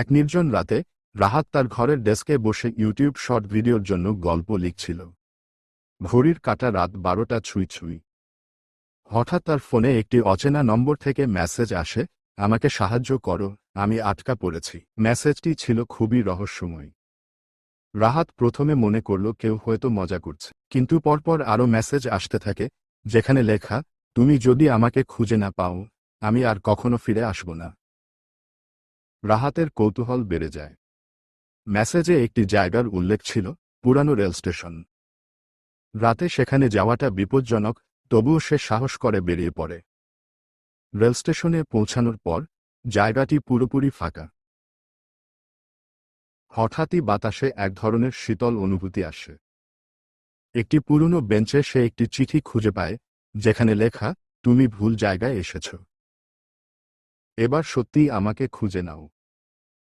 এক নির্জন রাতে, রাহাত তার ঘরের ডেস্কে বসে ইউটিউব শর্ট ভিডিওর জন্য গল্প লিখছিল। ঘড়ির কাটা রাত বারোটা ছুঁই ছুঁই। হঠাৎ তার ফোনে একটি অচেনা নম্বর থেকে মেসেজ আসে, আমাকে সাহায্য করো, আমি আটকা পড়েছি। মেসেজটি ছিল খুবই রহস্যময়। রাহাত প্রথমে মনে করল কেউ হয়তো মজা করছে, কিন্তু পরপর আরও মেসেজ আসতে থাকে, যেখানে লেখা, তুমি যদি আমাকে খুঁজে না পাও, আমি আর কখনো ফিরে আসব না। রাহাতের কৌতূহল বেড়ে যায়। মেসেজে একটি জায়গার উল্লেখ ছিল, পুরানো রেল স্টেশন। রাতে সেখানে যাওয়াটা বিপজ্জনক, তবুও সে সাহস করে বেরিয়ে পড়ে। রেল স্টেশনে পৌঁছানোর পর, জায়গাটি পুরোপুরি ফাঁকা। হঠাৎই বাতাসে এক ধরনের শীতল অনুভূতি আসে। একটি পুরনো বেঞ্চে সে একটি চিঠি খুঁজে পায়, যেখানে লেখা, তুমি ভুল জায়গায় এসেছ। এবার সত্যিই আমাকে খুঁজে নাও।